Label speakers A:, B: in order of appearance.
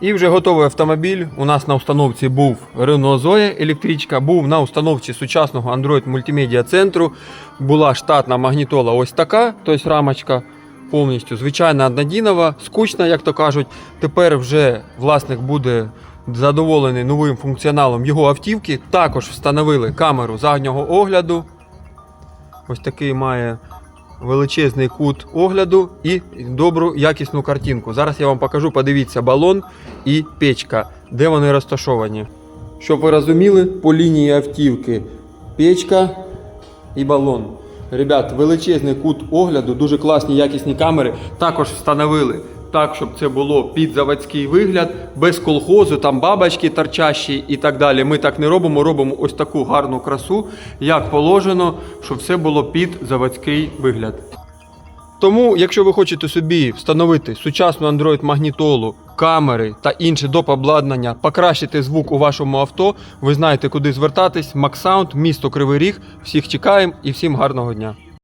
A: І вже готовий автомобіль. У нас на установці був Renault Zoe електричка, був на установці сучасного Android мультимедіа центру. Була штатна магнітола ось така, тобто рамочка повністю звичайна однодінова, скучна, як то кажуть. Тепер вже власник буде задоволений новим функціоналом його автівки. Також встановили камеру заднього огляду. Ось такий має величезний кут огляду і добру якісну картинку. Зараз я вам покажу, подивіться, балон і печка, де вони розташовані. Щоб ви розуміли, по лінії автівки печка і балон. Ребят, величезний кут огляду, дуже класні якісні камери. Також встановили так, щоб це було під заводський вигляд, без колхозу, там бабочки торчащі і так далі. Ми так не робимо, робимо ось таку гарну красу, як положено, щоб все було під заводський вигляд. Тому, якщо ви хочете собі встановити сучасну Android магнітолу, камери та інше доп. обладнання, покращити звук у вашому авто, ви знаєте, куди звертатись. Максаунд, місто Кривий Ріг. Всіх чекаємо і всім гарного дня.